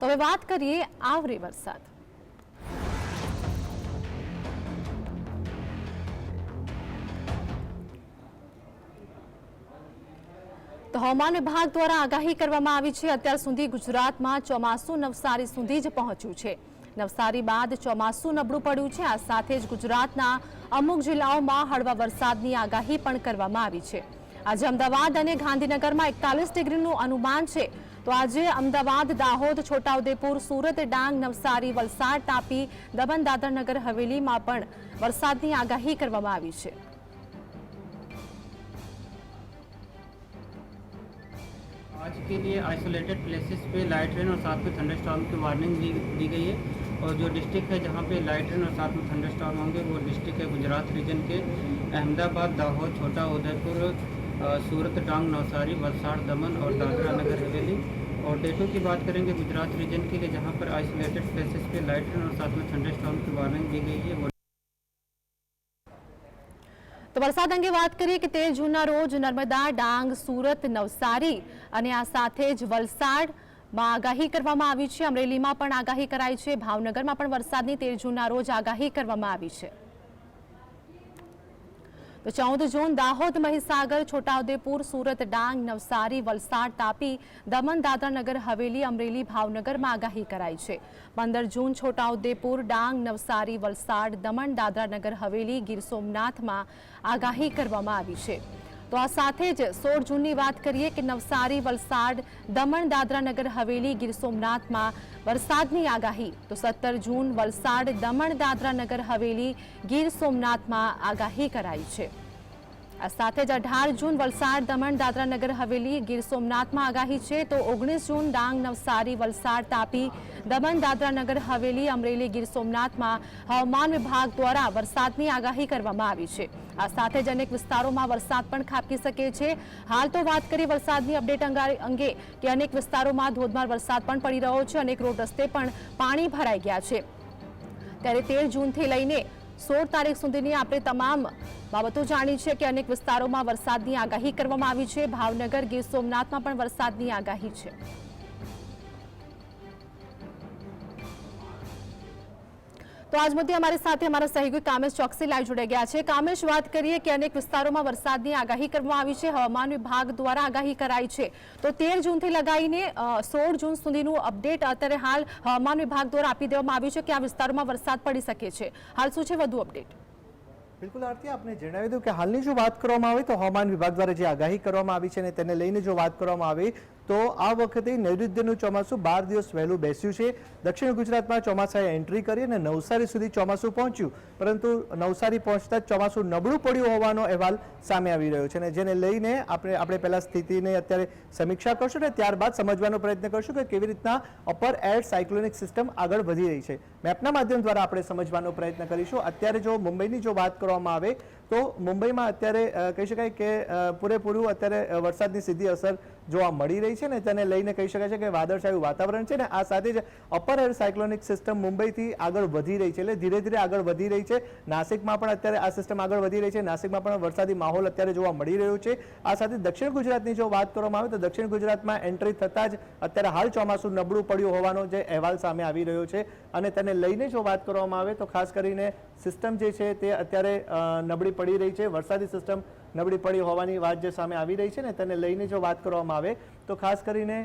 તો હવે વાત કરીએ આવરી વરસાદ. તો હવામાન વિભાગ દ્વારા આગાહી કરવામાં આવી છે. અત્યાર સુધી ગુજરાતમાં ચોમાસું નવસારી સુધી જ પહોંચ્યું છે. નવસારી બાદ ચોમાસું નબળું પડ્યું છે. આ સાથે જ ગુજરાતના અમુક જિલ્લાઓમાં હળવા વરસાદની આગાહી પણ કરવામાં આવી છે. આજે અમદાવાદ અને ગાંધીનગરમાં એકતાલીસ ડિગ્રીનું અનુમાન છે. તો આજે અમદાવાદ દાહોદ છોટાઉદેપુર સુરત ડાંગ નવસારી વલસાડ તાપી દમણ દાદરનગર હવેલીમાં પણ વરસાદની આગાહી કરવામાં આવી છે आज के लिए आइसोलेटेड प्लेसेस पे लाइट रेन और साथ में थंडरस्टॉर्म की वार्निंग दी, दी गई है और जो डिस्ट्रिक्ट है जहाँ पे लाइट रेन और साथ में थंडरस्टॉर्म होंगे वो डिस्ट्रिक्ट है गुजरात रीजन के अहमदाबाद दाहोद छोटा उदयपुर अ, सूरत डांग नवसारी वलसाड़ दमन और दादरा नगर हवेली और डेटों की बात करेंगे गुजरात रीजन के लिए जहाँ पर आइसोलेटेड प्लेसेस पे लाइट रेन और साथ में थंडरस्टॉर्म की वार्निंग दी गई है वो તો વરસાદ અંગે વાત કરીએ કે તેર જૂનના રોજ નર્મદા ડાંગ સુરત નવસારી અને આ સાથે જ વલસાડમાં આગાહી કરવામાં આવી છે અમરેલીમાં પણ આગાહી કરાઈ છે ભાવનગરમાં પણ વરસાદની તેર જૂનના રોજ આગાહી કરવામાં આવી છે તો ચૌદ જૂન દાહોદ, મહીસાગર, છોટાઉદેપુર, સુરત, ડાંગ, નવસારી, વલસાડ, તાપી, દમણ, દાદરાનગર, હવેલી, અમરેલી, ભાવનગરમાં આગાહી કરાઈ છે. પંદર જૂન છોટાઉદેપુર, ડાંગ, નવસારી, વલસાડ, દમણ, દાદરાનગર, હવેલી, ગીર સોમનાથમાં આગાહી કરવામાં આવી છે. તો આ સાથે જ સોળ જૂનની વાત કરીએ કે નવસારી, વલસાડ, દમણ, દાદરાનગર, હવેલી, ગીર સોમનાથમાં વરસાદની આગાહી. તો સત્તર જૂન વલસાડ, દમણ, દાદરાનગર, હવેલી, ગીર સોમનાથમાં આગાહી કરાઈ છે. આ સાથે જ અઢાર જૂન વલસાડ, દમણ દાદરાનગર હવેલી, ગીર સોમનાથમાં આગાહી છે તો ઓગણીસ જૂન ડાંગ, નવસારી, વલસાડ, તાપી, દમણ દાદરાનગર હવેલી, અમરેલી, ગીર સોમનાથમાં હવામાન વિભાગ દ્વારા વરસાદની આગાહી કરવામાં આવી છે. આ સાથે જ અનેક વિસ્તારોમાં વરસાદ પણ ખાબકી શકે છે. હાલ તો વાત કરીએ વરસાદની અપડેટ અંગે કે અનેક વિસ્તારોમાં ધોધમાર વરસાદ પણ પડી રહ્યો છે. અનેક રોડ રસ્તે પણ પાણી ભરાઈ ગયા છે. ત્યારે તેર જૂનથી લઈને સોળ તારીખ સુધીની આપણે તમામ બાબતો જાણી છે કે અનેક વિસ્તારોમાં વરસાદની આગાહી કરવામાં આવી છે. ભાવનગર ગીર સોમનાથમાં પણ વરસાદની આગાહી છે. તો આજ મુદ્દે અમારી સાથે અમારા સહયોગી કામેશ ચોકસી લાઈવ જોડાઈ ગયા છે. કામેશ, વાત કરીએ કે અનેક વિસ્તારોમાં વરસાદની આગાહી કરવામાં આવી છે. હવામાન વિભાગ દ્વારા આગાહી કરાઈ છે. તો તેર જૂનથી લગાવીને સોળ જૂન સુધીનું અપડેટ અત્યારે હાલ હવામાન વિભાગ દ્વારા આપી દેવામાં આવ્યું છે કે આ વિસ્તારોમાં વરસાદ પડી શકે છે. હાલ શું છે વધુ અપડેટ? બિલકુલ, આરતી, આપને જણાવી દઉં કે હાલની જો વાત કરવામાં આવે, તો હવામાન વિભાગ દ્વારા જે આગાહી કરવામાં આવી છે અને તેને લઈને જો વાત કરવામાં આવે તો આ વખતે નૈઋત્યનું ચોમાસું બાર દિવસ વહેલું બેસ્યું છે. દક્ષિણ ગુજરાતમાં ચોમાસાએ એન્ટ્રી કરી અને નવસારી સુધી ચોમાસું પહોંચ્યું. પરંતુ નવસારી પહોંચતા જ ચોમાસું નબળું પડ્યું હોવાનો અહેવાલ સામે આવી રહ્યો છે અને જેને લઈને આપણે આપણે પહેલા સ્થિતિને અત્યારે સમીક્ષા કરશું ને ત્યારબાદ સમજવાનો પ્રયત્ન કરશું કે કેવી રીતના અપર એર સાયક્લોનિક સિસ્ટમ આગળ વધી રહી છે. મેપના માધ્યમ દ્વારા આપણે સમજવાનો પ્રયત્ન કરીશું. અત્યારે જો મુંબઈની જો વાત કરવામાં આવે, તો મુંબઈમાં અત્યારે કહી શકાય કે પૂરેપૂરું અત્યારે વરસાદની સીધી અસર જોવા મળી રહી છે ને તેને લઈને કહી શકાય છે કે વાદળછાયું વાતાવરણ છે ને આ સાથે જ અપર એર સાયક્લોનિક સિસ્ટમ મુંબઈથી આગળ વધી રહી છે. એટલે ધીરે ધીરે આગળ વધી રહી છે. નાસિકમાં પણ અત્યારે આ સિસ્ટમ આગળ વધી રહી છે. નાસિકમાં પણ વરસાદી માહોલ અત્યારે જોવા મળી રહ્યો છે. આ સાથે દક્ષિણ ગુજરાતની જો વાત કરવામાં આવે તો દક્ષિણ ગુજરાતમાં એન્ટ્રી થતાં જ અત્યારે હાલ ચોમાસું નબળું પડ્યું હોવાનો જે અહેવાલ સામે આવી રહ્યો છે. અને તેને લઈને જો વાત કરવામાં આવે તો ખાસ કરીને સિસ્ટમ જે છે તે અત્યારે નબળી પડી રહી છે. વરસાદી સિસ્ટમ નબળી પડી હોવાની વાત જે સામે આવી રહી છે ને, તેને લઈને જો વાત કરવામાં આવે તો ખાસ કરીને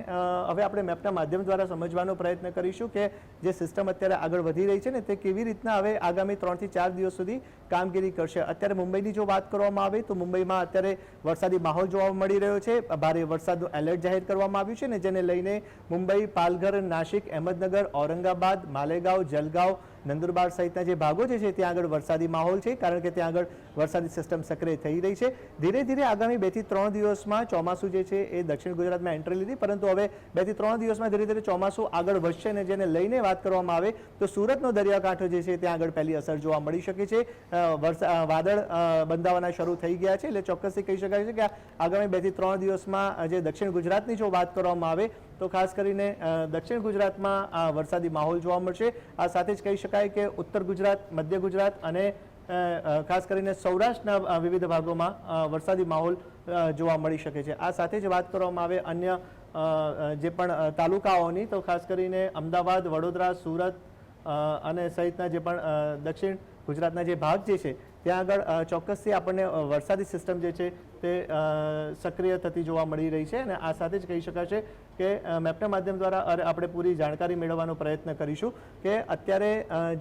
હવે આપણે મેપના માધ્યમ દ્વારા સમજવાનો પ્રયત્ન કરીશું કે જે સિસ્ટમ અત્યારે આગળ વધી રહી છે ને, તે કેવી રીતના હવે આગામી ત્રણથી ચાર દિવસ સુધી કામગીરી કરશે. અત્યારે મુંબઈની જો વાત કરવામાં આવે, તો મુંબઈમાં અત્યારે વરસાદી માહોલ જોવા મળી રહ્યો છે. ભારે વરસાદનું એલર્ટ જાહેર કરવામાં આવ્યું છે ને, જેને લઈને મુંબઈ, પાલઘર, નાસિક, અહેમદનગર, ઔરંગાબાદ, માલેગાંવ, જલગાંવ, નંદુરબાર સહિતના જે ભાગો છે ત્યાં આગળ વરસાદી માહોલ છે, કારણ કે ત્યાં આગળ વરસાદી સિસ્ટમ સક્રિય થઈ રહી છે. ધીરે ધીરે આગામી બેથી ત્રણ દિવસમાં ચોમાસું જે છે, એ દક્ષિણ ગુજરાતમાં એન્ટ્રી લીધી પરંતુ હવે બેથી ત્રણ દિવસમાં ધીરે ધીરે ચોમાસું આગળ વધશે ને જેને લઈને વાત કરવામાં આવે તો સુરતનો દરિયાકાંઠો જે છે ત્યાં આગળ પહેલી અસર જોવા મળી શકે છે. અ, વરસા- વાદળ બંધાવાના શરૂ થઈ ગયા છે એટલે ચોક્કસથી કહી શકાય છે કે આગામી બેથી ત્રણ દિવસમાં જે દક્ષિણ ગુજરાતની જો વાત કરવામાં આવે તો ખાસ કરીને દક્ષિણ ગુજરાતમાં વરસાદી માહોલ જોવા મળશે. આ સાથે જ કહી શકાય કે ઉત્તર ગુજરાત મધ્ય ગુજરાત અને ખાસ કરીને સૌરાષ્ટ્રના વિવિધ ભાગોમાં વરસાદી માહોલ જોવા મળી શકે છે. આ સાથે જ વાત કરવામાં આવે અન્ય જે પણ તાલુકાઓની, તો ખાસ કરીને અમદાવાદ, વડોદરા, સુરત અને સહિતના જે પણ દક્ષિણ ગુજરાતના જે ભાગ જે છે, ત્યાં આગળ ચોક્કસથી આપણને વરસાદી સિસ્ટમ જે છે તે સક્રિય થતી જોવા મળી રહી છે અને આ સાથે જ કહી શકાશે કે મેપના માધ્યમ દ્વારા આપણે પૂરી જાણકારી મેળવવાનો પ્રયત્ન કરીશું કે અત્યારે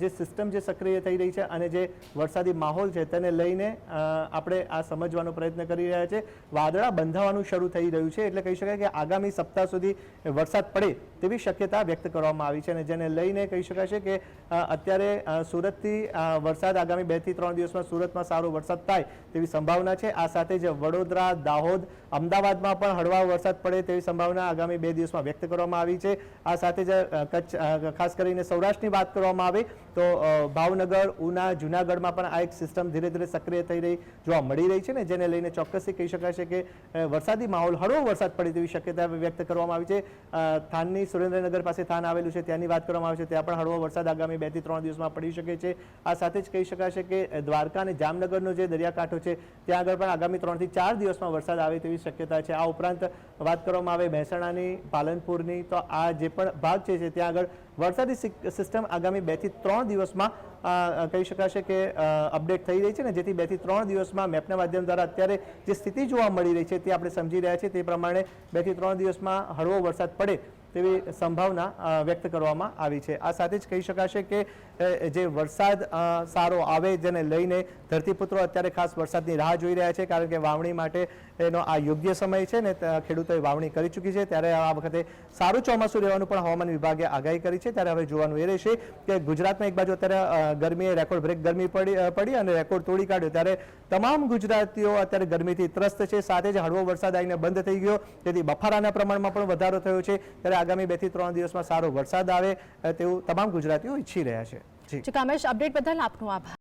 જે સિસ્ટમ જે સક્રિય થઈ રહી છે અને જે વરસાદી માહોલ છે તેને લઈને આપણે આ સમજવાનો પ્રયત્ન કરી રહ્યા છે. વાદળા બંધાવાનું શરૂ થઈ રહ્યું છે એટલે કહી શકાય કે આગામી સપ્તાહ સુધી વરસાદ પડે તેવી શક્યતા વ્યક્ત કરવામાં આવી છે અને જેને લઈને કહી શકાશે કે અત્યારે સુરતથી વરસાદ આગામી બેથી ત્રણ દિવસમાં સુરતમાં સારો વરસાદ થાય તેવી સંભાવના છે. આ સાથે જ વડોદરા, દાહોદ, અમદાવાદમાં પણ હળવા વરસાદ પડે તેવી સંભાવના આગામી બે દિવસમાં વ્યક્ત કરવામાં આવી છે. આ સાથે જ કચ્છ ખાસ કરીને સૌરાષ્ટ્રની વાત કરવામાં આવે તો ભાવનગર, ઉના, જુનાગઢમાં પણ આ એક સિસ્ટમ ધીરે ધીરે સક્રિય થઈ રહી જોવા મળી રહી છે ને, જેને લઈને ચોક્કસથી કહી શકાશે કે વરસાદી માહોલ, હળવો વરસાદ પડે તેવી શક્યતા વ્યક્ત કરવામાં આવી છે. થાનની સુરેન્દ્રનગર પાસે થાન આવેલું છે ત્યાંની વાત કરવામાં આવે છે, ત્યાં પણ હળવો વરસાદ આગામી બેથી ત્રણ દિવસમાં પડી શકે છે. આ સાથે જ કહી શકાશે કે, દ્વારકા અને જામનગરનો જે દરિયાકાંઠો છે, ત્યાં આગળ પણ આગામી ત્રણથી ચાર દિવસમાં વરસાદ આવે તેવી શક્યતા છે. આ ઉપરાંત વાત કરવામાં આવે મહેસાણાની, પાલનપુરની, તો આ જે પણ ભાગ છે ત્યાં આગળ વરસાદી સિસ્ટમ આગામી બેથી ત્રણ દિવસમાં કહી શકાશે કે અપડેટ થઈ રહી છે ને જેથી બેથી ત્રણ દિવસમાં મેપના માધ્યમ દ્વારા અત્યારે જે સ્થિતિ જોવા મળી રહી છે તે આપણે સમજી રહ્યા છીએ. તે પ્રમાણે બેથી ત્રણ દિવસમાં હળવો વરસાદ પડે તેવી સંભાવના વ્યક્ત કરવામાં આવી છે. આ સાથે જ કહી શકાશે કે જે વરસાદ સારો આવે જેને લઈને ધરતીપુત્રો અત્યારે ખાસ વરસાદની રાહ જોઈ રહ્યા છે, કારણ કે વાવણી માટે એનો આ યોગ્ય સમય છે ને ખેડૂતોએ વાવણી કરી ચૂકી છે. ત્યારે આ વખતે સારું ચોમાસું રહેવાનું પણ હવામાન વિભાગે આગાહી કરી છે. ત્યારે હવે જોવાનું એ રહેશે કે ગુજરાતમાં એક બાજુ અત્યારે ગરમીએ રેકોર્ડ બ્રેક ગરમી પડી પડી અને રેકોર્ડ તોડી કાઢ્યો. ત્યારે તમામ ગુજરાતીઓ અત્યારે ગરમીથી ત્રસ્ત છે. સાથે જ હળવો વરસાદ આવીને બંધ થઈ ગયો. તેથી બફારાના પ્રમાણમાં પણ વધારો થયો છે. ત્યારે આગામી બેથી ત્રણ દિવસમાં સારો વરસાદ આવે તેવું તમામ ગુજરાતીઓ ઈચ્છી રહ્યા છે. જી, કામેશ, અપડેટ બદલ આપનો આભાર.